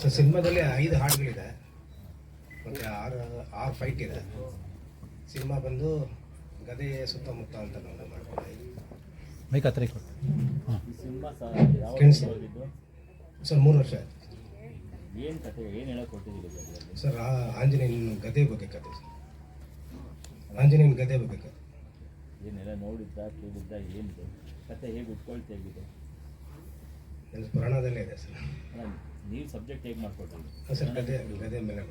So ಸಿನಿಮಾದಲ್ಲಿ ಐದು ಹಾಡುಗಳಿದೆ. ಮತ್ತು ಆರು ಆರು ಫೈಟ್ ಇದೆ. ಸಿನಿಮಾ ಬಂದು ಗದೆಯ ಸುತ್ತಮುತ್ತ ಅಂತ ನಾವು ಮಾಡ್ಕೊಂಡಿದ್ದೀವಿ ಸರ್ ಮೂರು ವರ್ಷ ಆಯ್ತು. ಏನು ಕತೆ ಏನು ಹೇಳೋಕೆ ಕೊಟ್ಟಿದ್ದೀರಿ ಸರ್ ಆ ಆಂಜನೇಯನ ಗದೆ ಬಗ್ಗೆ ಕತೆ ಸರ್. ಆಂಜನೇಯನ ಗದೆ ಬಗ್ಗೆ ಕತೆ. ಏನೆಲ್ಲ ನೋಡಿದ್ದ ಕೇಳಿದ್ದ ಏನಿದೆ? ಕತೆ ಹೇಗೆ ಉಟ್ಕೊಳ್ತಾ ಹೇಗಿದೆ ನನ್ನ ಪುರಾಣದಲ್ಲೇ ಇದೆ ಸರ್. ಅಲ್ಲ, ನೀವು ಸಬ್ಜೆಕ್ಟ್ ಹೇಗೆ ಮಾಡ್ಕೊಡ್ತೀವಿ ಸರ್ ಗದೆ ಗದೆ ಮೇಲೆ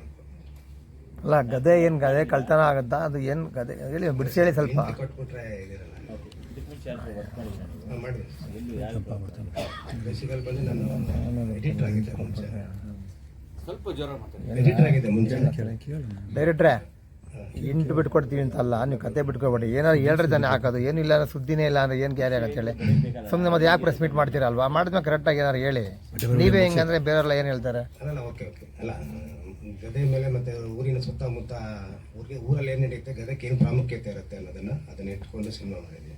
ಅಲ್ಲ ಗದೆ ಏನು ಗದೆ ಕಳ್ತನ ಆಗುತ್ತಾ? ಅದು ಏನು ಗದೆ ಹೇಳಿ ಬಿಡಿಸಿ ಹೇಳಿ ಸ್ವಲ್ಪ. ಕೊಟ್ಬಿಟ್ರೆ ಇದಿರಲ್ಲ. ಓಕೆ ಮುಂಚೆ ಬಂದು ನಾನು ಎಡಿಟರ್ ಆಗಿದ್ದೆ ಸ್ವಲ್ಪ ಜ್ವರ ಎಡಿಟರ್ ಆಗಿದ್ದೆ ಮುಂಚೆ. ಡೈರೆಕ್ಟ್ರೆ ಇಂಟು ಬಿಟ್ಕೊಡ್ತೀವಿ ಅಂತಲ್ಲ ನೀವು ಕತೆ ಬಿಟ್ಕೊಬೇಡಿ. ಏನಾದ್ರು ಹೇಳ್ರಿ ತಾನೇ ಹಾಕೋದು. ಏನಿಲ್ಲ ಅಂದ್ರೆ ಸುದ್ದಿನೇ ಇಲ್ಲ ಅಂದ್ರೆ ಏನು ಕ್ಯಾರಿ ಆಗತ್ತೆ ಹೇಳಿ. ಸುಮ್ಮನೆ ಮತ್ತೆ ಯಾಕೆ ಪ್ರೆಸ್ ಮೀಟ್ ಮಾಡ್ತೀರಲ್ವಾ? ಮಾಡಿದ್ಮೇಲೆ ಕರೆಕ್ಟಾಗಿ ಏನಾರು ಹೇಳಿ. ನೀವೇ ಹೆಂಗಂದ್ರೆ ಬೇರೆಲ್ಲ ಏನು ಹೇಳ್ತಾರೆ? ಅಲ್ಲ ಓಕೆ ಓಕೆ ಅಲ್ಲ ಗದೆ ಮೇಲೆ ಮತ್ತೆ ಊರಿನ ಸುತ್ತಮುತ್ತ ಊರಿಗೆ ಊರಲ್ಲಿ ಏನು ನಡೆಯುತ್ತೆ ಗದಕ್ಕೆ ಏನು ಪ್ರಾಮುಖ್ಯತೆ ಇರುತ್ತೆ ಅನ್ನೋದನ್ನ ಅದನ್ನ ಇಟ್ಕೊಂಡು ಸಿನಿಮಾ ಮಾಡಿದ್ವಿ.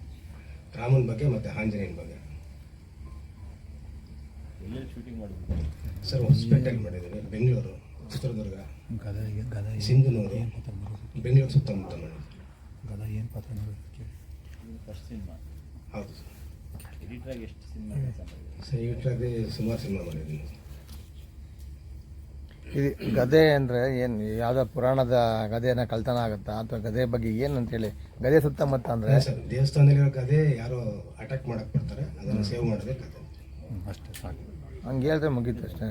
ರಾಮನ ಬಗ್ಗೆ ಮತ್ತೆ ಆಂಜನೇಯನ ಬಗ್ಗೆ. ಸರ್ ಹೊಸಪೇಟೆಯಲ್ಲಿ ಮಾಡಿದ್ದೀವಿ. ಬೆಂಗಳೂರು ಚಿತ್ರದುರ್ಗ ಸಿಂಧನೂರು. ಬೆಂಗಳೂರು ಸುತ್ತಮುತ್ತ ಮಾಡಿದ್ವಿ ಇದು ಫಸ್ಟ್ ಸಿನಿಮಾ. ಹೌದು ಸರ್. ಎಡಿಟ್ರಾಗಿ ಎಷ್ಟು ಸಿನಿಮಾ ಕೆಲಸ ಸರ್ ಯೂಟ್ರಾಗಿ ಸುಮಾರು ಸಿನಿಮಾ ಮಾಡಿದ್ದೀನಿ. ಇದು ಗದೆ ಅಂದರೆ ಏನು ಯಾವುದೋ ಪುರಾಣದ ಗದೆನ ಕಳ್ತನ ಆಗುತ್ತಾ? ಅಥವಾ ಗದೆ ಬಗ್ಗೆ ಏನು ಅಂತೇಳಿ ಗದೆ ಸುತ್ತಮುತ್ತ ಅಂದರೆ? ಅಂದ್ರೆ ಸರ್ ದೇವಸ್ಥಾನದಲ್ಲಿರೋ ಗದೆ ಯಾರೋ ಅಟ್ಯಾಕ್ ಮಾಡಕ್ಕೆ ಬರ್ತಾರೆ ಅದನ್ನು ಸೇವ್ ಮಾಡಬೇಕು ಅಷ್ಟೇ ಸಾಕು. ಹಂಗೆ ಹೇಳಿದ್ರೆ ಮುಗೀತು ಅಷ್ಟೇ.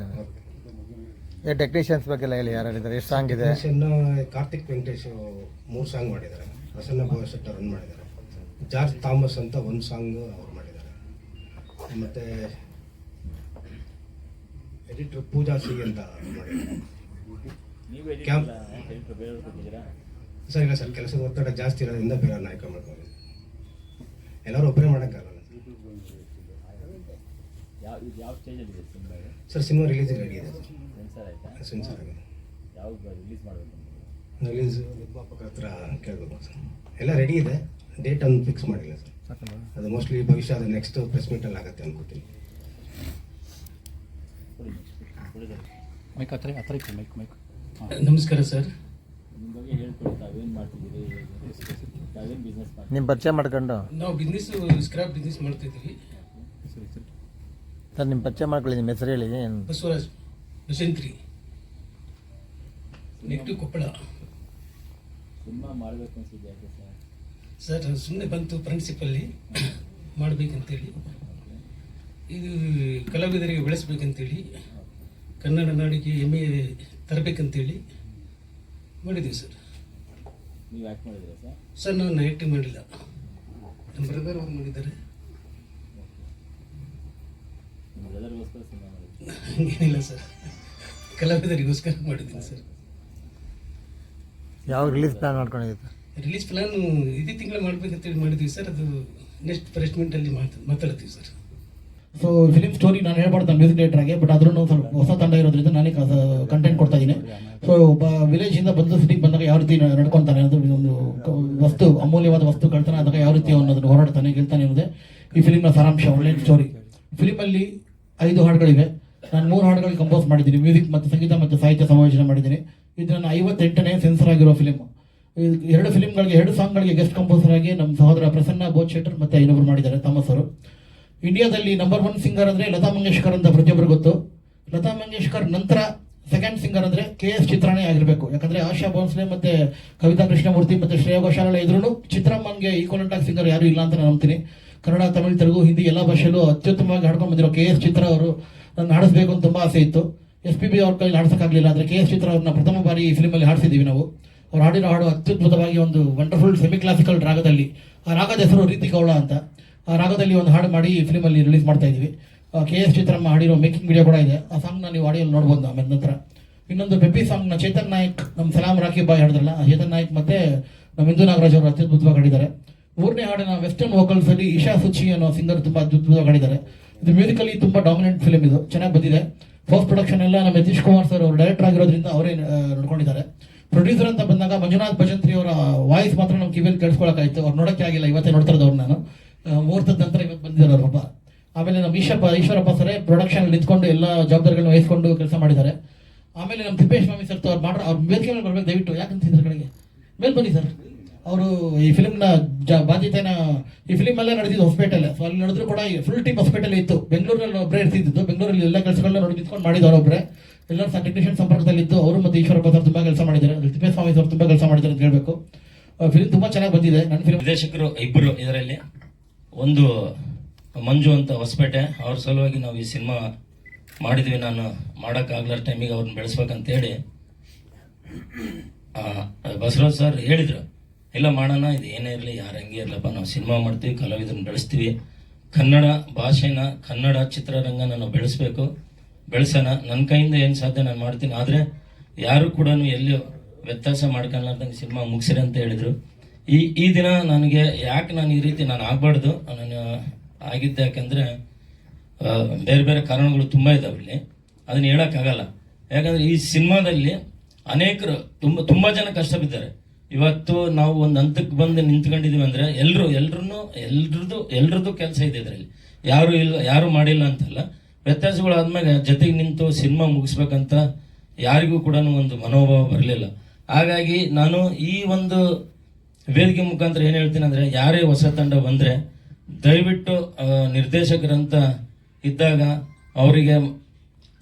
ಓಕೆ ಬಗ್ಗೆ ಟೆಕ್ನಿಷಿಯನ್ಸ್ ಬಗ್ಗೆಲ್ಲ ಹೇಳಿ ಯಾರು ಹೇಳಿದ್ದಾರೆ ಎಷ್ಟು ಸಾಂಗ್ ಇದೆ? ಕಾರ್ತಿಕ್ ವೆಂಕಟೇಶ್ ಮೂರು ಸಾಂಗ್ ಮಾಡಿದ್ದಾರೆ. ಪ್ರಸನ್ನ ಭವಶೆಟ್ಟಿ ರನ್ ಮಾಡಿದ್ದಾರೆ. ಜಾರ್ಜ್ ಥಾಮಸ್ ಅಂತ ಒಂದು ಸಾಂಗ್ ಅವ್ರು ಮಾಡಿದ್ದಾರೆ. ಮತ್ತೆ ಎಡಿಟರ್ ಪೂಜಾ ಸಿಂಗ್ ಅಂತ ಎಲ್ಲ ಸರ್ ಇಲ್ಲ ಸರ್ ಕೆಲಸದ ಒತ್ತಡ ಜಾಸ್ತಿ ಇರೋದ್ರಿಂದ ಬೇರೆ ನಾಯಕ ಮಾಡ್ಕೊಂಡಿದ್ದೀನಿ ಎಲ್ಲರೂ ಒಬ್ಬರೇ ಮಾಡೋಕ್ಕಾಗಲ್ಲ. ಯಾವ ಇದು ಯಾವ ಸ್ಟೇಜಲ್ಲಿದೆ cinema sir cinema release ready ಇದೆ ಸೆನ್ಸರ್ ಆಯಿತಾ? ಸೆನ್ಸರ್ ಆಗಿದೆ. ಯಾವಾಗ ರಿಲೀಸ್ ಮಾಡಬೇಕು ರಿಲೀಸ್ ನಿರ್ಮಾಪಕರ ಹತ್ರ ಕೇಳಬೇಕು ಸರ್. ಎಲ್ಲ ರೆಡಿ ಇದೆ. ಡೇಟ್ ಅನ್ನು ಫಿಕ್ಸ್ ಮಾಡಿಲ್ಲ ಸರ್. ಅದು ಮೋಸ್ಟ್ಲಿ ಭವಿಷ್ಯ ಅದು ನೆಕ್ಸ್ಟ್ ಪ್ರೆಸ್ ಅಲ್ಲಿ ಆಗುತ್ತೆ ಅನ್ಕೋತೀನಿ. ಮೈಕ್ ಹತ್ರ ಹತ್ರ ಇತ್ತು ಮೈಕ್ ಮೈಕ್ ನಮಸ್ಕಾರ ಸರ್. ನಿಮ್ಮ ಬಗ್ಗೆ ಹೇಳ್ಕೊಡಿ ತಾವೇನು ಮಾಡ್ತಿದ್ದೀರಿ? ತಾವೇನು ಬಿಸ್ನೆಸ್ ಮಾಡ್ತೀರಿ ನಿಮ್ಮ ಪರಿಚಯ ಮಾಡ್ಕೊಂಡು. ನಾವು ಬಿಸ್ನೆಸ್ ಸ್ಕ್ರಾಪ್ ಬಿಸ್ನೆಸ್ ಮಾಡ್ತಾ ಇದ್ದೀವಿ ಸರ್ ನಿಮ್ಮ ಪರಿಚಯ ಮಾಡ್ಕೊಳ್ಳಿ ನಿಮ್ಮ ಹೆಸರು ಹೇಳಿ. ಏನು ಬಸವರಾಜ್ ಬಸಂತ್ರಿ. ನೆಟ್ಟು ಕೊಪ್ಪಳ. ಸಿನಿಮಾ ಮಾಡಬೇಕು ಅನ್ಸಿದ್ದೆ ಯಾಕೆ ಸರ್ ಸರ್ ಸುಮ್ಮನೆ ಬಂತು ಫ್ರೆಂಡ್ಶಿಪ್ಪಲ್ಲಿ. ಮಾಡಬೇಕಂತೇಳಿ. ಇದು ಕಲಾವಿದರಿಗೆ ಬೆಳೆಸ್ಬೇಕಂತೇಳಿ ಕನ್ನಡ ನಾಡಿಗೆ ಎಮ್ಮೆ ತರಬೇಕಂತೇಳಿ ಮಾಡಿದ್ದೀವಿ ಸರ್. ನೀವು ಯಾಕೆ ಮಾಡಿದ್ದೀರಾ ಸರ್? ಸರ್ ನಾನು ಆ್ಯಕ್ಟಿಂಗ್ ಮಾಡಿಲ್ಲ. ನಮ್ಮ ಬ್ರದರ್ ಅವ್ರು ಮಾಡಿದ್ದಾರೆ ನಿಮ್ಮ ಬ್ರದರ್ಗೋಸ್ಕರ ಸಿನಿಮಾ ಮಾಡಿದ್ದೀರಿ ಹಂಗೇನಿಲ್ಲ ಸರ್. ಕಲಾವಿದರಿಗೋಸ್ಕರ ಮಾಡಿದ್ದೀನಿ ಸರ್. ಯಾವ ರಿಲೀಸ್ ಪ್ಲಾನ್ ಮಾಡ್ಕೊಂಡಿದ್ದೀರಾ? ರಿಲೀಸ್ ಪ್ಲಾನ್ ಇದೇ ತಿಂಗಳ ಮಾಡ್ಬೇಕಂತೇಳಿ ಮಾಡಿದ್ವಿ ಸರ್. ಅದು ನೆಕ್ಸ್ಟ್ ಪ್ರೆಸ್ಮೆಂಟಲ್ಲಿ ಮಾತು ಮಾತಾಡ್ತೀವಿ ಸರ್. ಸೊ ಫಿಲಿಮ್ ಸ್ಟೋರಿ ನಾನು ಹೇಳ್ಬಾರ್ದು ಮ್ಯೂಸಿಕ್ ಡೈರೆಕ್ಟರ್ ಆಗಿ ಬಟ್ ಆದ್ರೂ ಸ್ವಲ್ಪ ಹೊಸ ತಂಡ ಇರೋದ್ರಿಂದ ನಾನೇ ಕಂಟೆಂಟ್ ಕೊಡ್ತಾ ಇದ್ದೀನಿ. ಸೊ ಒಬ್ಬ ವಿಲೇಜಿಂದ ಇಂದ ಬಂದು ಸಿಟಿಗೆ ಬಂದಾಗ ಯಾವ ರೀತಿ ನಡ್ಕೊತಾನೆ ಅದು ಒಂದು ವಸ್ತು ಅಮೂಲ್ಯವಾದ ವಸ್ತು ಕಳ್ತಾನೆ ಅದಕ್ಕೆ ಯಾವ ರೀತಿ ಅನ್ನೋದನ್ನು ಹೋರಾಡ್ತಾನೆ ಗೆಲ್ತಾನೆ ಅನ್ನೋದೇ ಈ ಫಿಲಿಮ್ನ ಸಾರಾಂಶ ಒಳ್ಳೆ ಸ್ಟೋರಿ ಫಿಲಿಮಲ್ಲಿ ಐದು ಹಾಡುಗಳಿವೆ. ನಾನು ಮೂರು ಹಾಡುಗಳಿಗೆ ಕಂಪೋಸ್ ಮಾಡಿದ್ದೀನಿ. ಮ್ಯೂಸಿಕ್ ಮತ್ತು ಸಂಗೀತ ಮತ್ತು ಸಾಹಿತ್ಯ ಸಮಾವೇಶನ ಮಾಡಿದ್ದೀನಿ. ಇದು ನನ್ನ ಐವತ್ತೆಂಟನೇ ಸೆನ್ಸರ್ ಆಗಿರೋ ಫಿಲಿಮ್ ಎರಡು ಫಿಲಿಮ್ಗಳಿಗೆ ಎರಡು ಸಾಂಗ್ಗಳಿಗೆ ಗೆಸ್ಟ್ ಕಂಪೋಸರ್ ಆಗಿ ನಮ್ಮ ಸಹೋದರ ಪ್ರಸನ್ನ ಬೋಧ್ ಶೆಟ್ಟರ್ ಮತ್ತು ಐನೊಬ್ಬರು ಮಾಡಿದ್ದಾರೆ ಥಾಮಸ್ ಅವರು. ಇಂಡಿಯಾದಲ್ಲಿ ನಂಬರ್ ಒನ್ ಸಿಂಗರ್ ಅಂದರೆ ಲತಾ ಮಂಗೇಶ್ಕರ್ ಅಂತ ಪ್ರತಿಯೊಬ್ಬರು ಗೊತ್ತು. ಲತಾ ಮಂಗೇಶ್ಕರ್ ನಂತರ ಸೆಕೆಂಡ್ ಸಿಂಗರ್ ಅಂದರೆ ಕೆ ಎಸ್ ಚಿತ್ರಾನೇ ಆಗಿರಬೇಕು. ಯಾಕಂದರೆ ಆಶಾ ಭೋನ್ಸ್ಲೆ ಮತ್ತು ಕವಿತಾ ಕೃಷ್ಣಮೂರ್ತಿ ಮತ್ತು ಶ್ರೇಯ ಘೋಷಾಲ ಇದ್ರು ಚಿತ್ರಮ್ಮನ್ಗೆ ಈಕ್ವಲೆಂಟ್ ಆಗಿ ಸಿಂಗರ್ ಯಾರು ಇಲ್ಲ ಅಂತ ನಾನು ನಂಬ್ತೀನಿ. ಕನ್ನಡ, ತಮಿಳು, ತೆಲುಗು, ಹಿಂದಿ ಎಲ್ಲ ಭಾಷೆಯಲ್ಲೂ ಅತ್ಯುತ್ತಮವಾಗಿ ಹಾಡ್ಕೊಂಡು ಬಂದಿರೋ ಕೆ ಎಸ್ ಚಿತ್ರ ಅವರು ನನ್ನ ಹಾಡಿಸ್ಬೇಕು ಅಂತ ತುಂಬಾ ಆಸೆ ಇತ್ತು. ಎಸ್ ಪಿ ಬಿ ಅವ್ರ ಕೈಲಿ ಹಾಡ್ಸಕ್ಕಾಗಲಿಲ್ಲ ಆದರೆ ಕೆ ಎಸ್ ಚಿತ್ರ ಅವ್ರನ್ನ ಪ್ರಥಮ ಬಾರಿ ಈ ಫಿಲ್ಮಲ್ಲಿ ಹಾಡಿಸಿದ್ದೀವಿ ನಾವು. ಅವ್ರು ಹಾಡಿರೋ ಹಾಡು ಅತ್ಯದ್ಭುತವಾಗಿ ಒಂದು ವಂಡರ್ಫುಲ್ ಸೆಮಿ ಕ್ಲಾಸಿಕಲ್ ರಾಗದಲ್ಲಿ, ಆ ರಾಗದ ಹೆಸರು ರೀತಿ ಕೌಳ ಅಂತ. ಆ ರಾಗದಲ್ಲಿ ಒಂದು ಹಾಡು ಮಾಡಿ ಈ ಫಿಲ್ಮಲ್ಲಿ ರಿಲೀಸ್ ಮಾಡ್ತಾ ಇದ್ದೀವಿ. ಕೆ ಎಸ್ ಚಿತ್ರಮ್ಮ ಹಾಡಿರೋ ಮೇಕಿಂಗ್ ವಿಡಿಯೋ ಕೂಡ ಇದೆ. ಆ ಸಾಂಗ್ನ ನೀವು ಆಡಿಯೋಲ್ಲಿ ನೋಡ್ಬೋದು ಆಮೇಲೆ ನಂತರ ಇನ್ನೊಂದು ಪೆಪ್ಪಿ ಸಾಂಗ್ನ ಚೇತನ್ ನಾಯಕ್ ನಮ್ಮ ಸಲಾಮ್ ರಾಕಿ ಬಾಯ್ ಹಾಡಿದ್ರಲ್ಲ ಚೇತನ್ ನಾಯಕ್ ಮತ್ತೆ ನಮ್ಮ ಇಂದು ನಾಗರಾಜ್ ಅವರು ಅತ್ಯದ್ಭುತವಾಗಿ ಹಾಡಿದ್ದಾರೆ. ಮೂರನೇ ಹಾಡಿನ ವೆಸ್ಟರ್ನ್ ವೋಕಲ್ಸ್ ಅಲ್ಲಿ ಇಶಾ ಸುಚಿ ಅನ್ನೋ ಸಿಂಗರ್ ತುಂಬಾ ಅದ್ಭುತವಾಗಿ ಹಾಡಿದ್ದಾರೆ ಇದು ಮ್ಯೂಸಿಕಲಿ ತುಂಬಾ ಡಾಮಿನೆಂಟ್ ಫಿಲಮ್ ಇದು. ಚೆನ್ನಾಗಿ ಬಂದಿದೆ. ಫಸ್ಟ್ ಪ್ರೊಡಕ್ಷನ್ ಎಲ್ಲ ನಮ್ಮ ಯತೀಶ್ ಕುಮಾರ್ ಸರ್ ಅವರು ಡೈರೆಕ್ಟರ್ ಆಗಿರೋದ್ರಿಂದ ಅವರೇ ನೋಡ್ಕೊಂಡಿದ್ದಾರೆ. ಪ್ರೊಡ್ಯೂಸರ್ ಅಂತ ಬಂದಾಗ ಮಂಜುನಾಥ್ ಭಜಂತ್ರಿ ಅವರ ವಾಯ್ಸ್ ಮಾತ್ರ ನಮ್ಮ ಕಿವಿಯಲ್ಲಿ ಕೇಳಿಸ್ಕೊಳಕಾಯ್ತು ಅವ್ರು ನೋಡಕ್ಕೆ ಆಗಿಲ್ಲ, ಇವತ್ತೇ ನೋಡ್ತಾ ಇದ್ದವ್ರು ನಾನು. ಮುಹೂರ್ತದ ನಂತರ ಇವತ್ತು ಬಂದಿದ್ದಾರೆ ಅವ್ರ ಪಾಪ ಆಮೇಲೆ ನಮ್ಮ ಈಶಪ್ಪ ಈಶ್ವರಪ್ಪ ಸರೇ ಪ್ರೊಡಕ್ಷನ್ ನಿಂತ್ಕೊಂಡು ಎಲ್ಲ ಜವಾಬ್ದಾರಿಗಳನ್ನ ವಹಿಸ್ಕೊಂಡು ಕೆಲಸ ಮಾಡಿದ್ದಾರೆ. ಆಮೇಲೆ ನಮ್ಮ ತಿಪ್ಪೇಶ್ ಸ್ವಾಮಿ ಸರ್ ಅವ್ರು ಮಾಡ್ರ ಅವ್ರ ಮೇಲೆ ಬರ್ಬೇಕು ದಯವಿಟ್ಟು. ಯಾಕಂತ ಇದ್ರ ಕಡೆಗೆ? ಮೇಲೆ ಬನ್ನಿ ಸರ್ ಅವರು ಈ ಫಿಲ್ಮ್ನ ಜ ಬಾಧ್ಯತೆನ ಈ ಫಿಲ್ಮ್ ಅಲ್ಲೇ ನಡೆದಿದ್ದು ಹಾಸ್ಪಿಟಲ್ ಅಲ್ಲಿ ನಡೆದ್ರು ಕೂಡ ಫುಲ್ ಟೀಮ್ ಹಾಸ್ಪಿಟಲ್ ಇತ್ತು. ಬೆಂಗಳೂರಲ್ಲಿ ಒಬ್ಬರೇ ಇರ್ತಿದ್ದು ಬೆಂಗಳೂರಲ್ಲಿ ಎಲ್ಲ ಕೆಲಸಗಳನ್ನ ನೋಡಿ ನಿಂತ್ಕೊಂಡು ಮಾಡಿದವರು ಒಬ್ಬರೇ ಎಲ್ಲರೂ ಸಹ ಟೆಕ್ನಿಷಿಯನ್ ಅವರು ಮತ್ತು ಈಶ್ವರಪ್ಪ ಸರ್ ತುಂಬ ಕೆಲಸ ಮಾಡಿದ್ದಾರೆ. ತಿಪ್ಪೇಸ್ವಾಮಿ ಸರ್ ತುಂಬ ಕೆಲಸ ಮಾಡಿದ್ದಾರೆ ಅಂತ ಹೇಳಬೇಕು. ಫಿಲ್ಮ್ ತುಂಬ ಚೆನ್ನಾಗಿ ಬಂದಿದೆ. ನನ್ನ ಫಿಲ್ಮ್ ನಿರ್ದೇಶಕರು ಇಬ್ಬರು ಇದರಲ್ಲಿ. ಒಂದು ಮಂಜು ಅಂತ ಹೊಸಪೇಟೆ. ಅವ್ರ ಸಲುವಾಗಿ ನಾವು ಈ ಸಿನಿಮಾ ಮಾಡಿದ್ವಿ. ನಾನು ಮಾಡೋಕ್ಕಾಗ್ಲಾರ ಟೈಮಿಗೆ ಅವ್ರನ್ನ ಬೆಳೆಸ್ಬೇಕಂತೇಳಿ. ಆ, ಬಸವರಾಜ್ ಸರ್ ಹೇಳಿದ್ರು. ಇಲ್ಲ ಮಾಡೋಣ, ಇದು ಏನೇ ಇರಲಿ, ಯಾರು ಹಂಗೆ ಇರಲಪ್ಪ, ನಾವು ಸಿನಿಮಾ ಮಾಡ್ತೀವಿ, ಕಲಾವಿದರನ್ನ ಬೆಳೆಸ್ತೀವಿ. ಕನ್ನಡ ಭಾಷೆನ, ಕನ್ನಡ ಚಿತ್ರರಂಗನ ನಾವು ಬೆಳೆಸ್ಬೇಕು. ಬೆಳೆಸೋಣ. ನನ್ನ ಕೈಯಿಂದ ಏನು ಸಾಧ್ಯ ನಾನು ಮಾಡ್ತೀನಿ. ಆದರೆ ಯಾರು ಕೂಡ ಎಲ್ಲಿಯೂ ವ್ಯತ್ಯಾಸ ಮಾಡ್ಕೊಳ್ಳಾರ್ದಂಗೆ ಸಿನಿಮಾ ಮುಗಿಸಿರಿ ಅಂತ ಹೇಳಿದರು. ಈ ಈ ದಿನ ನನಗೆ ಯಾಕೆ ನಾನು ಈ ರೀತಿ ನಾನು ಆಗಬಾರ್ದು? ನಾನು ಆಗಿದ್ದೆ ಯಾಕಂದರೆ ಬೇರೆ ಬೇರೆ ಕಾರಣಗಳು ತುಂಬ ಇದಾವೆ ಇಲ್ಲಿ. ಅದನ್ನು ಹೇಳೋಕ್ಕಾಗಲ್ಲ ಯಾಕಂದರೆ ಈ ಸಿನಿಮಾದಲ್ಲಿ ಅನೇಕರು ತುಂಬ ತುಂಬ ಜನ ಕಷ್ಟ ಬಿದ್ದಾರೆ ಇವತ್ತು ನಾವು ಒಂದು ಹಂತಕ್ಕೆ ಬಂದು ನಿಂತ್ಕೊಂಡಿದೀವಿ ಅಂದ್ರೆ ಎಲ್ಲರೂ ಎಲ್ರೂ ಎಲ್ರದ್ದು ಎಲ್ರದ್ದು ಕೆಲಸ ಇದೆ ಇದರಲ್ಲಿ. ಯಾರು ಇಲ್ಲ, ಯಾರು ಮಾಡಿಲ್ಲ ಅಂತಲ್ಲ. ವ್ಯತ್ಯಾಸಗಳಾದ್ಮೇಲೆ ಜೊತೆಗೆ ನಿಂತು ಸಿನಿಮಾ ಮುಗಿಸ್ಬೇಕಂತ ಯಾರಿಗೂ ಕೂಡ ಒಂದು ಮನೋಭಾವ ಬರಲಿಲ್ಲ. ಹಾಗಾಗಿ ನಾನು ಈ ಒಂದು ವೇದಿಕೆ ಮುಖಾಂತರ ಏನು ಹೇಳ್ತೀನಿ ಅಂದ್ರೆ ಯಾರೇ ಹೊಸ ತಂಡ ಬಂದ್ರೆ ದಯವಿಟ್ಟು ನಿರ್ದೇಶಕರಂತ ಇದ್ದಾಗ ಅವರಿಗೆ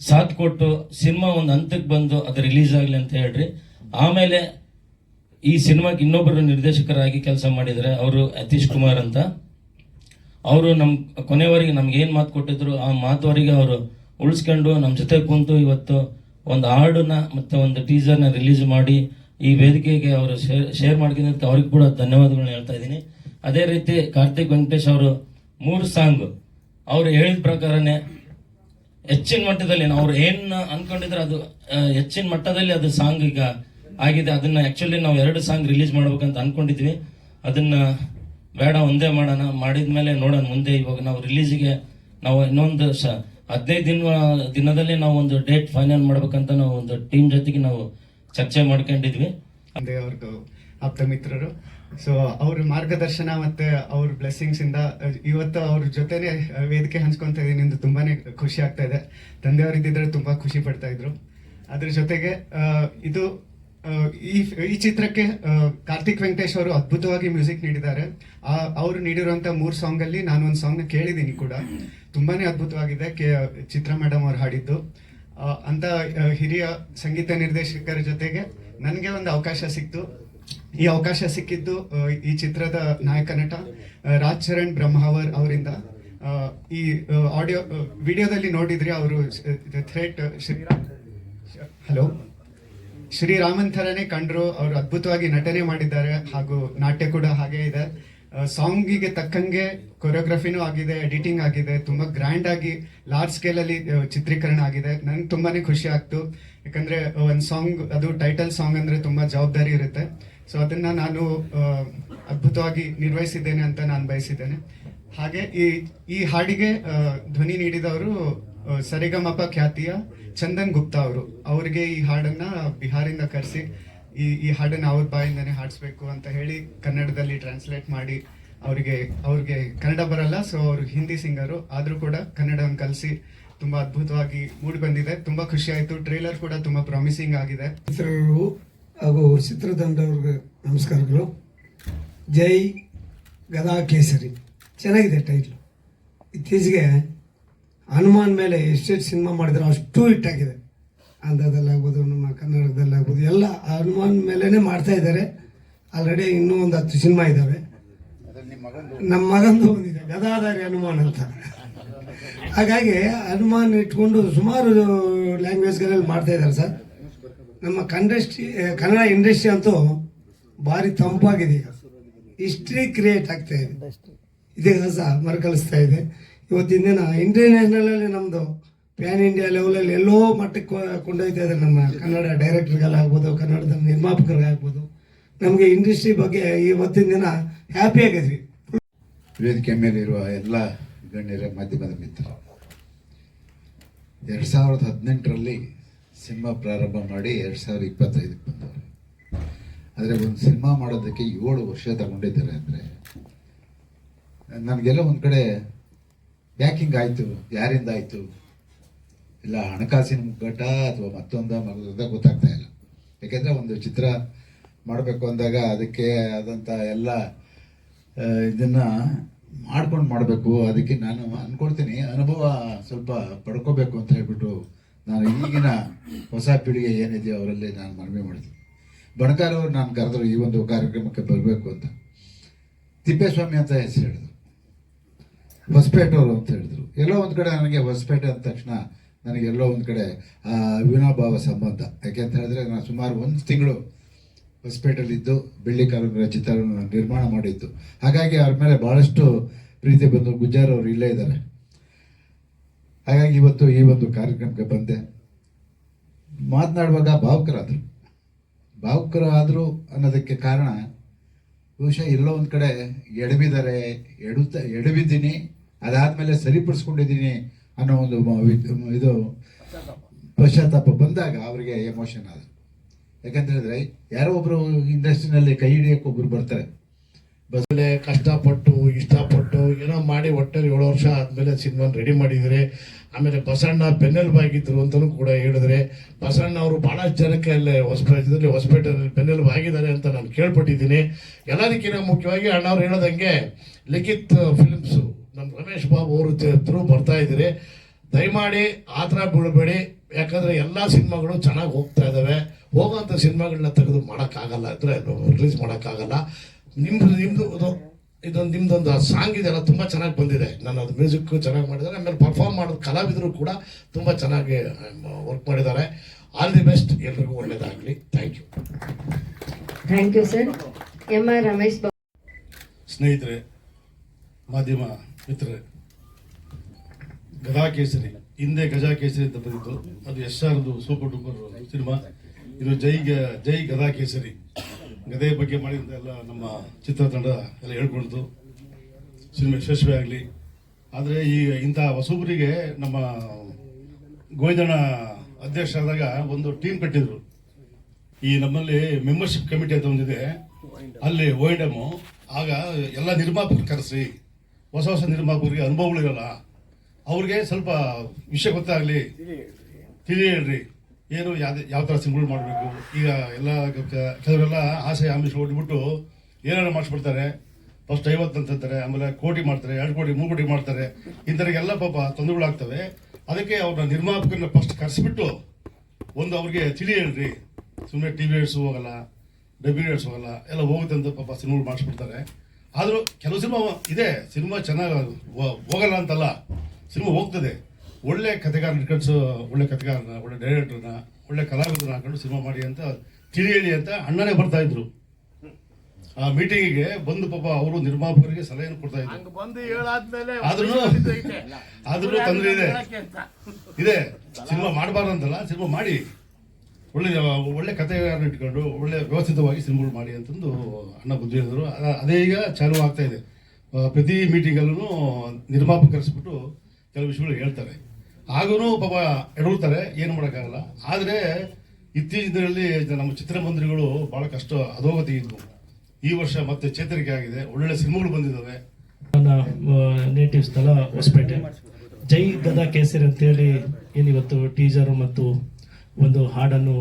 ಸಾಥ್ ಕೊಟ್ಟು ಸಿನಿಮಾ ಒಂದು ಹಂತಕ್ಕೆ ಬಂದು ಅದು ರಿಲೀಸ್ ಆಗಲಿ ಅಂತ ಹೇಳ್ರಿ. ಆಮೇಲೆ ಈ ಸಿನಿಮಾಗೆ ಇನ್ನೊಬ್ಬರು ನಿರ್ದೇಶಕರಾಗಿ ಕೆಲಸ ಮಾಡಿದರೆ ಅವರು ಅತೀಶ್ ಕುಮಾರ್ ಅಂತ. ಅವರು ನಮ್ಮ ಕೊನೆವರೆಗೆ ನಮ್ಗೆ ಏನು ಮಾತು ಕೊಟ್ಟಿದ್ರು, ಆ ಮಾತುವರೆಗೆ ಅವರು ಉಳಿಸ್ಕೊಂಡು ನಮ್ಮ ಜೊತೆ ಕುಂತು ಇವತ್ತು ಒಂದು ಹಾಡನ್ನ ಮತ್ತು ಒಂದು ಟೀಸರ್ನ ರಿಲೀಸ್ ಮಾಡಿ ಈ ವೇದಿಕೆಗೆ ಅವರು ಶೇರ್ ಶೇರ್ ಮಾಡ್ಕೊಂಡಿದ್ದಕ್ಕೆ ಅವ್ರಿಗೆ ಕೂಡ ಧನ್ಯವಾದಗಳನ್ನ ಹೇಳ್ತಾ ಇದ್ದೀನಿ. ಅದೇ ರೀತಿ ಕಾರ್ತಿಕ್ ವೆಂಕಟೇಶ್ ಅವರು ಮೂರು ಸಾಂಗ್ ಅವರು ಹೇಳಿದ ಪ್ರಕಾರನೇ ಹೆಚ್ಚಿನ ಮಟ್ಟದಲ್ಲಿ ಅವ್ರು ಏನು ಅನ್ಕೊಂಡಿದ್ರೆ ಅದು ಹೆಚ್ಚಿನ ಮಟ್ಟದಲ್ಲಿ ಅದು ಸಾಂಗ್ ಈಗ ಆಗಿದೆ. ಅದನ್ನ ಆ್ಯಕ್ಚುಲಿ ನಾವು ಎರಡು ಸಾಂಗ್ ರಿಲೀಸ್ ಮಾಡ್ಬೇಕಂತ ಅಂದ್ಕೊಂಡಿದ್ವಿ ಅದನ್ನ ಬೇಡ, ಒಂದೇ ಮಾಡೋಣ. ಮಾಡಿದ ಮೇಲೆ ನೋಡೋಣ. ಮುಂದೆ ಇವಾಗ ನಾವು ರಿಲೀಸಿಗೆ ನಾವು ಇನ್ನೊಂದು ಸ ಹದಿನೈದು ದಿನ, ದಿನದಲ್ಲಿ ನಾವು ಒಂದು ಡೇಟ್ ಫೈನಲ್ ಮಾಡ್ಬೇಕಂತ ನಾವು ಒಂದು ಟೀಮ್ ಜೊತೆಗೆ ನಾವು ಚರ್ಚೆ ಮಾಡ್ಕೊಂಡಿದ್ವಿ. ಅದೇ ಅವ್ರದ್ದು ಆಪ್ತ ಮಿತ್ರರು. ಸೊ ಅವ್ರ ಮಾರ್ಗದರ್ಶನ ಮತ್ತೆ ಅವ್ರ ಬ್ಲೆಸ್ಸಿಂಗ್ಸಿಂದ ಇವತ್ತು ಅವ್ರ ಜೊತೆನೇ ವೇದಿಕೆ ಹಂಚ್ಕೊಂತ ಇದೀನಿ ಎಂದು ತುಂಬಾನೇ ಖುಷಿ ಆಗ್ತಾ ಇದೆ. ತಂದೆಯವರು ಇದ್ದಿದ್ರೆ ತುಂಬಾ ಖುಷಿ ಪಡ್ತಾ ಇದ್ರು. ಅದ್ರ ಜೊತೆಗೆ ಇದು ಈ ಈ ಚಿತ್ರಕ್ಕೆ ಕಾರ್ತಿಕ್ ವೆಂಕಟೇಶ್ ಅವರು ಅದ್ಭುತವಾಗಿ ಮ್ಯೂಸಿಕ್ ನೀಡಿದ್ದಾರೆ. ಅವರು ನೀಡಿರುವಂತ ಮೂರು ಸಾಂಗ್ ಅಲ್ಲಿ ನಾನು ಒಂದು ಸಾಂಗ್ ಕೇಳಿದ್ದೀನಿ ಕೂಡ. ತುಂಬಾನೇ ಅದ್ಭುತವಾಗಿದೆ. ಕೆ, ಚಿತ್ರ ಮೇಡಮ್ ಅವ್ರು ಹಾಡಿದ್ದು. ಅಂತ ಹಿರಿಯ ಸಂಗೀತ ನಿರ್ದೇಶಕರ ಜೊತೆಗೆ ನನಗೆ ಒಂದು ಅವಕಾಶ ಸಿಕ್ತು. ಈ ಅವಕಾಶ ಸಿಕ್ಕಿದ್ದು ಈ ಚಿತ್ರದ ನಾಯಕ ನಟ ರಾಜ್ ಚರಣ್ ಬ್ರಹ್ಮಾವರ್ ಅವರಿಂದ. ಈ ಆಡಿಯೋ ವಿಡಿಯೋದಲ್ಲಿ ನೋಡಿದ್ರಿ ಅವರು ಥ್ರೇಟ್ ಶ್ರೀರಾಮ್. ಹಲೋ ಶ್ರೀರಾಮನ್ ಥರನೇ ಕಂಡ್ರು, ಅವರು ಅದ್ಭುತವಾಗಿ ನಟನೆ ಮಾಡಿದ್ದಾರೆ ಹಾಗೂ ನಾಟ್ಯ ಕೂಡ ಹಾಗೆ ಇದೆ. ಸಾಂಗಿಗೆ ತಕ್ಕಂಗೆ ಕೊರಿಯೋಗ್ರಫಿನೂ ಆಗಿದೆ, ಎಡಿಟಿಂಗ್ ಆಗಿದೆ, ತುಂಬ ಗ್ರ್ಯಾಂಡ್ ಆಗಿ ಲಾರ್ಜ್ ಸ್ಕೇಲ್ ಅಲ್ಲಿ ಚಿತ್ರೀಕರಣ ಆಗಿದೆ. ನಂಗೆ ತುಂಬಾ ಖುಷಿ ಆಗ್ತು. ಯಾಕಂದ್ರೆ ಒಂದು ಸಾಂಗ್, ಅದು ಟೈಟಲ್ ಸಾಂಗ್ ಅಂದ್ರೆ ತುಂಬಾ ಜವಾಬ್ದಾರಿ ಇರುತ್ತೆ. ಸೊ ಅದನ್ನ ನಾನು ಅದ್ಭುತವಾಗಿ ನಿರ್ವಹಿಸಿದ್ದೇನೆ ಅಂತ ನಾನು ಬಯಸಿದ್ದೇನೆ. ಹಾಗೆ ಈ ಈ ಹಾಡಿಗೆ ಧ್ವನಿ ನೀಡಿದವರು ಸರಿಗಮಪ ಖ್ಯಾತಿಯ ಚಂದನ್ ಗುಪ್ತಾ ಅವರು, ಅವರಿಗೆ ಈ ಹಾಡನ್ನ ಬಿಹಾರಿಂದ ಕರೆಸಿ, ಈ ಈ ಹಾಡನ್ನ ಅವ್ರ ಬಾಯಿಂದನೇ ಹಾಡಿಸ್ಬೇಕು ಅಂತ ಹೇಳಿ ಕನ್ನಡದಲ್ಲಿ ಟ್ರಾನ್ಸ್ಲೇಟ್ ಮಾಡಿ ಅವರಿಗೆ, ಅವ್ರಿಗೆ ಕನ್ನಡ ಬರಲ್ಲ ಸೊ ಅವರು ಹಿಂದಿ ಸಿಂಗರು ಆದರೂ ಕೂಡ ಕನ್ನಡವನ್ನು ಕಲಿಸಿ ತುಂಬಾ ಅದ್ಭುತವಾಗಿ ಮೂಡಿ ಬಂದಿದೆ. ತುಂಬಾ ಖುಷಿ ಆಯ್ತು. ಟ್ರೇಲರ್ ಕೂಡ ತುಂಬಾ ಪ್ರಾಮಿಸಿಂಗ್ ಆಗಿದೆ. ಚಿತ್ರಗಳು ಹಾಗೂ ಚಿತ್ರತಂಡವ್ರಿಗೆ ನಮಸ್ಕಾರಗಳು. ಜೈ ಗದಾ ಕೇಸರಿ. ಚೆನ್ನಾಗಿದೆ ಟೈಟ್ಲು ಇತ್ತೀಚೆಗೆ ಹನುಮಾನ್ ಮೇಲೆ ಎಷ್ಟೆಷ್ಟು ಸಿನಿಮಾ ಮಾಡಿದ್ರು ಅಷ್ಟು ಹಿಟ್ಟಾಗಿದೆ. ಆಂಧ್ರದಲ್ಲಾಗ್ಬೋದು ನಮ್ಮ ಕನ್ನಡದಲ್ಲಾಗ್ಬೋದು ಎಲ್ಲ ಹನುಮಾನ್ ಮೇಲೇ ಮಾಡ್ತಾ ಇದ್ದಾರೆ. ಆಲ್ರೆಡಿ ಇನ್ನೂ ಒಂದು ಹತ್ತು ಸಿನಿಮಾ ಇದ್ದಾವೆ. ನಮ್ಮ ಮಗಂದು ಒಂದಿದೆ ಗದಾಧಾರಿ ಹನುಮಾನ್ ಅಂತ. ಹಾಗಾಗಿ ಹನುಮಾನ್ ಇಟ್ಕೊಂಡು ಸುಮಾರು ಲ್ಯಾಂಗ್ವೇಜ್ಗಳಲ್ಲಿ ಮಾಡ್ತಾ ಇದ್ದಾರೆ ಸರ್. ನಮ್ಮ ಕಂಡಸ್ಟ್ರಿ, ಕನ್ನಡ ಇಂಡಸ್ಟ್ರಿ ಅಂತೂ ಭಾರಿ ತಂಪಾಗಿದೆ ಈಗ. ಹಿಸ್ಟ್ರಿ ಕ್ರಿಯೇಟ್ ಆಗ್ತಾ ಇದೆ. ಸಹ ಮರುಕಳಿಸ್ತಾ ಇದೆ. ಇವತ್ತಿನ ದಿನ ಇಂಟರ್ನ್ಯಾಷನಲಲ್ಲಿ ನಮ್ಮದು ಪ್ಯಾನ್ ಇಂಡಿಯಾ ಲೆವೆಲಲ್ಲಿ ಎಲ್ಲೋ ಮಟ್ಟಕ್ಕೆ ಕೊಂಡೊಯ್ತಾ ಇದ್ದಾರೆ ನಮ್ಮ ಕನ್ನಡ ಡೈರೆಕ್ಟರ್ಗಳಾಗ್ಬೋದು ಕನ್ನಡದ ನಿರ್ಮಾಪಕರಿಗಾಗ್ಬೋದು ನಮಗೆ ಇಂಡಸ್ಟ್ರಿ ಬಗ್ಗೆ ಇವತ್ತಿನ ದಿನ ಹ್ಯಾಪಿ ಆಗಿದ್ವಿ. ವೇದಿಕೆ ಮೇಲಿರುವ ಎಲ್ಲ ಗಣ್ಯರ ಮಾಧ್ಯಮದ ಮಿತ್ರ ಎರಡು ಸಾವಿರದ ಹದಿನೆಂಟರಲ್ಲಿ ಸಿನಿಮಾ ಪ್ರಾರಂಭ ಮಾಡಿ ಎರಡು ಸಾವಿರದ ಇಪ್ಪತ್ತೈದಕ್ಕೆ ಬಂದವರು. ಆದರೆ ಒಂದು ಸಿನಿಮಾ ಮಾಡೋದಕ್ಕೆ ಏಳು ವರ್ಷ ತಗೊಂಡಿದ್ದಾರೆ ಅಂದರೆ, ನನಗೆಲ್ಲ ಒಂದು ಕಡೆ ಯಾಕೆ ಆಯಿತು, ಯಾರಿಂದ ಆಯ್ತು? ಇಲ್ಲ, ಹಣಕಾಸಿನ ಮುಗ್ಗಟ್ಟ ಅಥವಾ ಮತ್ತೊಂದ ಮಗದ ಗೊತ್ತಾಗ್ತಾ ಇಲ್ಲ. ಯಾಕೆಂದರೆ ಒಂದು ಚಿತ್ರ ಮಾಡಬೇಕು ಅಂದಾಗ ಅದಕ್ಕೆ ಆದಂಥ ಎಲ್ಲ ಇದನ್ನು ಮಾಡ್ಕೊಂಡು ಮಾಡಬೇಕು. ಅದಕ್ಕೆ ನಾನು ಅನ್ಕೊಳ್ತೀನಿ, ಅನುಭವ ಸ್ವಲ್ಪ ಪಡ್ಕೋಬೇಕು ಅಂತ ಹೇಳ್ಬಿಟ್ಟು ನಾನು ಈಗಿನ ಹೊಸ ಪೀಳಿಗೆ ಏನಿದೆಯೋ ಅವರಲ್ಲಿ ನಾನು ಮನವಿ ಮಾಡಿದ್ದೀನಿ ಬಣಕಾರವರು ನಾನು ಕರೆದ್ರು ಈ ಒಂದು ಕಾರ್ಯಕ್ರಮಕ್ಕೆ ಬರಬೇಕು ಅಂತ. ತಿಪ್ಪೇಸ್ವಾಮಿ ಅಂತ ಹೆಸರು ಹೇಳಿದ್ರು. ಹೊಸಪೇಟೆಯವರು ಅಂತ ಹೇಳಿದ್ರು. ಎಲ್ಲೋ ಒಂದು ಕಡೆ ನನಗೆ ಹೊಸಪೇಟೆ ಅಂದ ತಕ್ಷಣ ನನಗೆ ಎಲ್ಲೋ ಒಂದು ಕಡೆ, ಆ ಅವಿನಾಭಾವ ಸಂಬಂಧ. ಯಾಕೆ ಅಂತ ಹೇಳಿದ್ರೆ ನಾನು ಸುಮಾರು ಒಂದು ತಿಂಗಳು ಹೊಸಪೇಟೆಯಲ್ಲಿದ್ದು, ಬೆಳ್ಳಿ ಕಾಲುಗಳ ಚಿತ್ರ ನಿರ್ಮಾಣ ಮಾಡಿದ್ದು. ಹಾಗಾಗಿ ಅವ್ರ ಮೇಲೆ ಬಹಳಷ್ಟು ಪ್ರೀತಿ ಬಂದು ಗುಜ್ಜಾರ್ ಅವರು ಇಲ್ಲೇ ಇದ್ದಾರೆ. ಹಾಗಾಗಿ ಇವತ್ತು ಈ ಒಂದು ಕಾರ್ಯಕ್ರಮಕ್ಕೆ ಬಂದೆ. ಮಾತನಾಡುವಾಗ ಭಾವುಕರಾದರು. ಭಾವುಕರಾದರು ಅನ್ನೋದಕ್ಕೆ ಕಾರಣ ಬಹುಶಃ ಎಲ್ಲೋ ಒಂದು ಕಡೆ ಎಡಬಿದ್ದಾರೆ ಎಡುತ್ತ, ಎಡವಿದ್ದೀನಿ. ಅದಾದಮೇಲೆ ಸರಿಪಡಿಸ್ಕೊಂಡಿದ್ದೀನಿ ಅನ್ನೋ ಒಂದು ಇದು ಪಶ್ಚಾತ್ತಾಪ ಬಂದಾಗ ಅವರಿಗೆ ಎಮೋಷನ್ ಆದರು ಯಾಕಂತೇಳಿದ್ರೆ ಯಾರೋ ಒಬ್ರು ಇಂಡಸ್ಟ್ರಿನಲ್ಲಿ ಕೈ ಹಿಡಿಯಕ್ಕೆ ಒಬ್ರು ಬರ್ತಾರೆ. ಬದಲೇ ಕಷ್ಟಪಟ್ಟು, ಇಷ್ಟಪಟ್ಟು ಏನೋ ಮಾಡಿ ಒಟ್ಟಲ್ಲಿ ಏಳು ವರ್ಷ ಆದಮೇಲೆ ಸಿನಿಮಾ ರೆಡಿ ಮಾಡಿದರೆ, ಆಮೇಲೆ ಬಸಣ್ಣ ಬೆನ್ನೆಲುಬಾಗಿದ್ರು ಅಂತಲೂ ಕೂಡ ಹೇಳಿದ್ರೆ, ಬಸಣ್ಣ ಅವರು ಭಾಳಷ್ಟು ಜನಕ್ಕೆ ಅಲ್ಲೇ ಹೊಸಪೇಟೆ ಹೊಸಪೇಟೆಯಲ್ಲಿ ಬೆನ್ನೆಲುಬಾಗಿದ್ದಾರೆ ಅಂತ ನಾನು ಕೇಳ್ಪಟ್ಟಿದ್ದೀನಿ. ಎಲ್ಲದಕ್ಕಿಂತ ಮುಖ್ಯವಾಗಿ ಅಣ್ಣವ್ರು ಹೇಳೋದಂಗೆ ಲಿಖಿತ್ ಫಿಲ್ಮ್ಸು ನಮ್ಮ ರಮೇಶ್ ಬಾಬು ಅವರು ಥ್ರೂ ಬರ್ತಾ ಇದ್ದೀರಿ ದಯಮಾಡಿ ಆ ಥರ ಬೀಳಬೇಡಿ ಯಾಕಂದರೆ ಎಲ್ಲ ಸಿನಿಮಾಗಳು ಚೆನ್ನಾಗಿ ಹೋಗ್ತಾ ಇದ್ದಾವೆ ಹೋಗೋಂಥ ಸಿನಿಮಾಗಳನ್ನ ತೆಗೆದು ಮಾಡೋಕ್ಕಾಗಲ್ಲ. ಅಂದರೆ ರಿಲೀಸ್ ಮಾಡೋಕ್ಕಾಗಲ್ಲ. ನಿಮ್ದು ನಿಮ್ಮದು ಇದೊಂದು ನಿಮ್ದೊಂದು ಸಾಂಗ್ ಇದೆಲ್ಲ ತುಂಬ ಚೆನ್ನಾಗಿ ಬಂದಿದೆ. ನಾನು ಅದು ಮ್ಯೂಸಿಕ್ ಚೆನ್ನಾಗಿ ಮಾಡಿದ್ದಾರೆ. ಆಮೇಲೆ ಪರ್ಫಾರ್ಮ್ ಮಾಡೋದು ಕಲಾವಿದರು ಕೂಡ ತುಂಬ ಚೆನ್ನಾಗಿ ವರ್ಕ್ ಮಾಡಿದ್ದಾರೆ. ಆಲ್ ದಿ ಬೆಸ್ಟ್ ಎಲ್ರಿಗೂ ಒಳ್ಳೆಯದಾಗಲಿ thank you thank you sir M R Ramesh Babu. ಸ್ನೇಹಿತರೆ ಮಾಧ್ಯಮ ಮಿತ್ರರೇ ಗದಾ ಕೇಸರಿ ಹಿಂದೆ ಗಜಾ ಕೇಸರಿ ಅಂತ ಬಂದಿತ್ತು ಅದು ಎಸ್ ಆರ್ದು ಸೂಪರ್ ಡೂಪರ್ ಸಿನಿಮಾ. ಇದು ಜೈ ಗ- ಜೈ ಗದಾ ಕೇಸರಿ ಗದೆಯ ಬಗ್ಗೆ ಮಾಡಿದಂತ ಎಲ್ಲ ನಮ್ಮ ಚಿತ್ರತಂಡ ಎಲ್ಲ ಹೇಳ್ಕೊಳ್ತು ಸಿನಿಮಾ ಯಶಸ್ವಿ ಆಗಲಿ. ಆದರೆ ಈ ಇಂಥ ಹೊಸಬರಿಗೆ ನಮ್ಮ ಗೋವಿಂದಣ್ಣ ಅಧ್ಯಕ್ಷರಾದಾಗ ಒಂದು ಟೀಮ್ ಕಟ್ಟಿದ್ರು. ಈ ನಮ್ಮಲ್ಲಿ ಮೆಂಬರ್ಶಿಪ್ ಕಮಿಟಿ ಅಂತ ಒಂದಿದೆ. ಅಲ್ಲಿ ಓಯ್ಡಮು ಆಗ ಎಲ್ಲ ನಿರ್ಮಾಪಕರು ಕರೆಸಿ ಹೊಸ ಹೊಸ ನಿರ್ಮಾಪಕರಿಗೆ ಅನುಭವಗಳಿರಲ್ಲ ಅವ್ರಿಗೆ ಸ್ವಲ್ಪ ವಿಷಯ ಗೊತ್ತಾಗಲಿ. ತಿಳಿ ಹೇಳ್ರಿ. ಏನು ಯಾವ್ದು ಯಾವ ಥರ ಸಿಂಗಳು ಮಾಡಬೇಕು? ಈಗ ಎಲ್ಲ ಕೆಲವರೆಲ್ಲ ಆಸೆ ಆಮಿಷ ಹೊಡ್ಬಿಟ್ಟು ಏನಾರು ಮಾಡಿಸ್ಬಿಡ್ತಾರೆ. ಫಸ್ಟ್ ಐವತ್ತು ಅಂತಾರೆ ಆಮೇಲೆ ಕೋಟಿ ಮಾಡ್ತಾರೆ ಎರಡು ಕೋಟಿ ಮೂರು ಕೋಟಿ ಮಾಡ್ತಾರೆ. ಇಂಥವ್ರಿಗೆಲ್ಲ ಪಾಪ ತೊಂದರೆಗಳಾಗ್ತವೆ. ಅದಕ್ಕೆ ಅವ್ರನ್ನ ನಿರ್ಮಾಪಕರನ್ನ ಫಸ್ಟ್ ಕರೆಸಿಬಿಟ್ಟು ಒಂದು ಅವ್ರಿಗೆ ತಿಳಿ ಹೇಳ್ರಿ. ಸುಮ್ಮನೆ ಟಿ ವಿ ಹೋಗಲ್ಲ ಡಬ್ಬಿ ಏಡ್ಸ್ ಹೋಗಲ್ಲ ಎಲ್ಲ ಹೋಗುತ್ತೆ ಅಂತ ಪಾಪ ಸಿನಿಮಾಗಳು ಮಾಡಿಸ್ಬಿಡ್ತಾರೆ. ಆದರೂ ಕೆಲವು ಸಿನಿಮಾ ಇದೆ ಸಿನಿಮಾ ಚೆನ್ನಾಗಿ ಹೋಗಲ್ಲ ಅಂತಲ್ಲ ಸಿನಿಮಾ ಹೋಗ್ತದೆ. ಒಳ್ಳೆ ಕಥೆಗಾರನ ಇಟ್ಕೊಂಡು ಒಳ್ಳೆ ಕಥೆಗಾರನ ಒಳ್ಳೆ ಡೈರೆಕ್ಟರ್ನ ಒಳ್ಳೆ ಕಲಾವಿದರನ್ನ ಹಾಕೊಂಡು ಸಿನಿಮಾ ಮಾಡಿ ಅಂತ ತಿಳಿ ಹೇಳಿ ಅಂತ ಅಣ್ಣನೇ ಬರ್ತಾ ಇದ್ರು. ಆ ಮೀಟಿಂಗಿಗೆ ಬಂದು ಪಾಪ ಅವರು ನಿರ್ಮಾಪಕರಿಗೆ ಸಲಹೆಯನ್ನು ಕೊಡ್ತಾ ಇದ್ರು. ಆದ್ರೂ ಆದ್ರೂ ತೊಂದರೆ ಇದೆ. ಇದೆ. ಸಿನಿಮಾ ಮಾಡಬಾರ್ದಂತಲ್ಲ ಸಿನಿಮಾ ಮಾಡಿ. ಒಳ್ಳೆ ಒಳ್ಳೆ ಕಥೆಗಾರನ್ನ ಇಟ್ಕೊಂಡು ಒಳ್ಳೆ ವ್ಯವಸ್ಥಿತವಾಗಿ ಸಿನಿಮಾಗಳು ಮಾಡಿ ಅಂತಂದು ಅಣ್ಣ ಬುದ್ಧಿ ಹೇಳಿದ್ರು. ಅದೇ ಈಗ ಚಾಲು ಆಗ್ತಾ ಇದೆ. ಪ್ರತಿ ಮೀಟಿಂಗಲ್ಲೂ ನಿರ್ಮಾಪಕ ಕರೆಸ್ಬಿಟ್ಟು ಕೆಲವು ವಿಷಯಗಳು ಹೇಳ್ತಾರೆ. ಆಗೂ ಪಾಪ ಎಡಗುತ್ತಾರೆ ಏನು ಮಾಡೋಕ್ಕಾಗಲ್ಲ. ಆದರೆ ಇತ್ತೀಚಿನ ದಿನಗಳಲ್ಲಿ ನಮ್ಮ ಚಿತ್ರಮಂದಿರಗಳು ಭಾಳ ಕಷ್ಟ ಅಧೋಗತಿ ಇದ್ವು. ಈ ವರ್ಷ ಮತ್ತೆ ಚೇತರಿಕೆ ಆಗಿದೆ. ಒಳ್ಳೆ ಸಿನಿಮಾಗಳು ಬಂದಿದ್ದಾವೆ. ನನ್ನ ನೇಟಿವ್ ಸ್ಥಳ ಹೊಸಪೇಟೆ. ಜೈ ಗದಾ ಕೇಸರಿ ಅಂತೇಳಿ ಏನಿವತ್ತು ಟೀಸರು ಮತ್ತು ಒಂದು ಹಾಡನ್ನು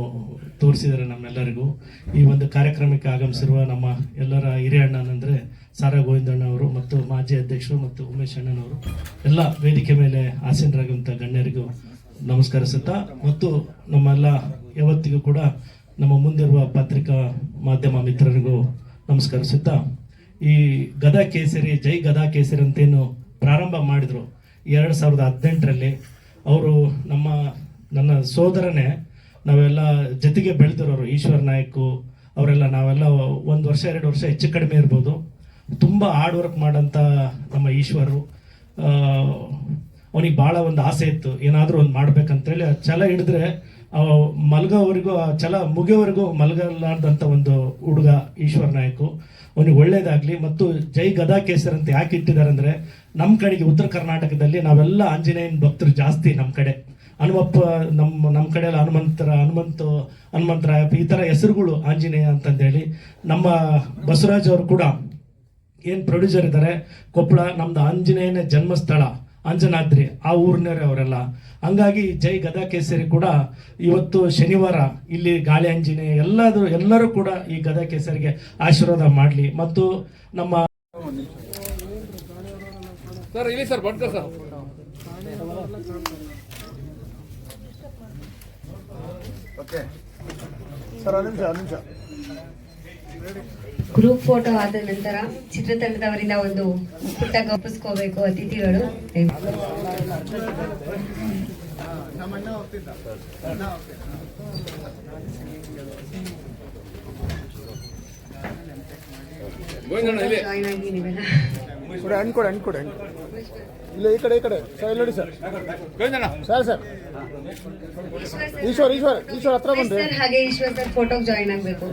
ತೋರಿಸಿದ್ದಾರೆ ನಮ್ಮೆಲ್ಲರಿಗೂ. ಈ ಒಂದು ಕಾರ್ಯಕ್ರಮಕ್ಕೆ ಆಗಮಿಸಿರುವ ನಮ್ಮ ಎಲ್ಲರ ಹಿರಿಯ ಅಣ್ಣನಂದರೆ ಸಾರಾ ಗೋವಿಂದಣ್ಣ ಅವರು ಮತ್ತು ಮಾಜಿ ಅಧ್ಯಕ್ಷರು ಮತ್ತು ಉಮೇಶ್ ಅಣ್ಣನವರು. ಎಲ್ಲ ವೇದಿಕೆ ಮೇಲೆ ಆಸೀನರಾಗುವಂಥ ಗಣ್ಯರಿಗೂ ನಮಸ್ಕರಿಸುತ್ತಾ ಮತ್ತು ನಮ್ಮೆಲ್ಲ ಯಾವತ್ತಿಗೂ ಕೂಡ ನಮ್ಮ ಮುಂದಿರುವ ಪತ್ರಿಕಾ ಮಾಧ್ಯಮ ಮಿತ್ರರಿಗೂ ನಮಸ್ಕರಿಸುತ್ತಾ ಈ ಗದಾ ಕೇಸರಿ, ಜೈ ಗದಾ ಕೇಸರಿ ಅಂತೇನು ಪ್ರಾರಂಭ ಮಾಡಿದರು. ಎರಡು ಸಾವಿರದ ಹದಿನೆಂಟರಲ್ಲಿ ಅವರು ನಮ್ಮ ನನ್ನ ಸೋದರನೇ, ನಾವೆಲ್ಲ ಜೊತೆಗೆ ಬೆಳೆದಿರೋರು, ಈಶ್ವರ್ ನಾಯ್ಕು, ಅವರೆಲ್ಲ ನಾವೆಲ್ಲ ಒಂದು ವರ್ಷ, ಎರಡು ವರ್ಷ ಹೆಚ್ಚು ಕಡಿಮೆ ಇರ್ಬೋದು. ತುಂಬ ಹಾರ್ಡ್ ವರ್ಕ್ ಮಾಡೋಂಥ ನಮ್ಮ ಈಶ್ವರು. ಅವನಿಗೆ ಭಾಳ ಒಂದು ಆಸೆ ಇತ್ತು, ಏನಾದರೂ ಒಂದು ಮಾಡ್ಬೇಕಂತೇಳಿ. ಆ ಛಲ ಹಿಡಿದ್ರೆ ಮಲ್ಗೋವರೆಗೂ, ಆ ಛಲ ಮುಗಿಯೋವರೆಗೂ ಮಲಗಲಾರ್ದಂಥ ಒಂದು ಹುಡುಗ ಈಶ್ವರ್ ನಾಯಕು. ಅವನಿಗೆ ಒಳ್ಳೇದಾಗಲಿ, ಮತ್ತು ಜೈ ಗದಾ ಕೇಸರ್ ಅಂತ ಯಾಕೆ ಇಟ್ಟಿದ್ದಾರೆ ಅಂದರೆ ನಮ್ಮ ಕಡೆಗೆ ಉತ್ತರ ಕರ್ನಾಟಕದಲ್ಲಿ ನಾವೆಲ್ಲ ಆಂಜನೇಯನ ಭಕ್ತರು ಜಾಸ್ತಿ ನಮ್ಮ ಕಡೆ. ಹನುಮಪ್ಪ ನಮ್ಮ ನಮ್ಮ ಕಡೆಯಲ್ಲಿ ಹನುಮಂತರ, ಹನುಮಂತ, ಹನುಮಂತರಾಯಪ್ಪ, ಈ ಥರ ಹೆಸರುಗಳು ಆಂಜನೇಯ ಅಂತಂದೇಳಿ ನಮ್ಮ ಬಸವರಾಜ್ ಅವರು ಕೂಡ ಏನು ಪ್ರೊಡ್ಯೂಸರ್ ಇದ್ದಾರೆ ಕೊಪ್ಪಳ, ನಮ್ದು ಆಂಜನೇಯನ ಜನ್ಮಸ್ಥಳ, ಅಂಜನಾದ್ರಿ, ಆ ಊರಿನವರೇ ಅವರೆಲ್ಲ. ಹಂಗಾಗಿ ಜೈ ಗದಾ ಕೇಸರಿ ಕೂಡ ಇವತ್ತು ಶನಿವಾರ ಇಲ್ಲಿ ಗಾಳಿ ಅಂಜಿನೆ ಎಲ್ಲಾದರೂ, ಎಲ್ಲರೂ ಕೂಡ ಈ ಗದಾ ಕೇಸರಿಗೆ ಆಶೀರ್ವಾದ ಮಾಡಲಿ. ಮತ್ತು ನಮ್ಮ ಗ್ರೂಪ್ ಫೋಟೋ ಆದ ನಂತರ ಚಿತ್ರತಂಡದವರಿಂದ ಒಂದು ಪುಟ್ಟ ಗಪ್ಪಿಸ್ಕೋಬೇಕು ಅತಿಥಿಗಳು. ಜಾಯ್ನ್ ಆಗಿ ನೀವೆಲ್ಲ. ಅನ್ಕೊಡಿ ಅನ್ಕೊಡಿ ಇಲ್ಲ ಈ ಕಡೆ ಈ ಕಡೆ. ಸರ್ ನೋಡಿ sir. Sir sir. Eshwar Eshwar Eshwar ಹತ್ರ ಬಂದ್ರೆ. ಸರ್ ಹಾಗೆ ಈಶ್ವರ್ ಸರ್ ಫೋಟೋಗೆ ಜಾಯ್ನ್ ಆಗಬೇಕು.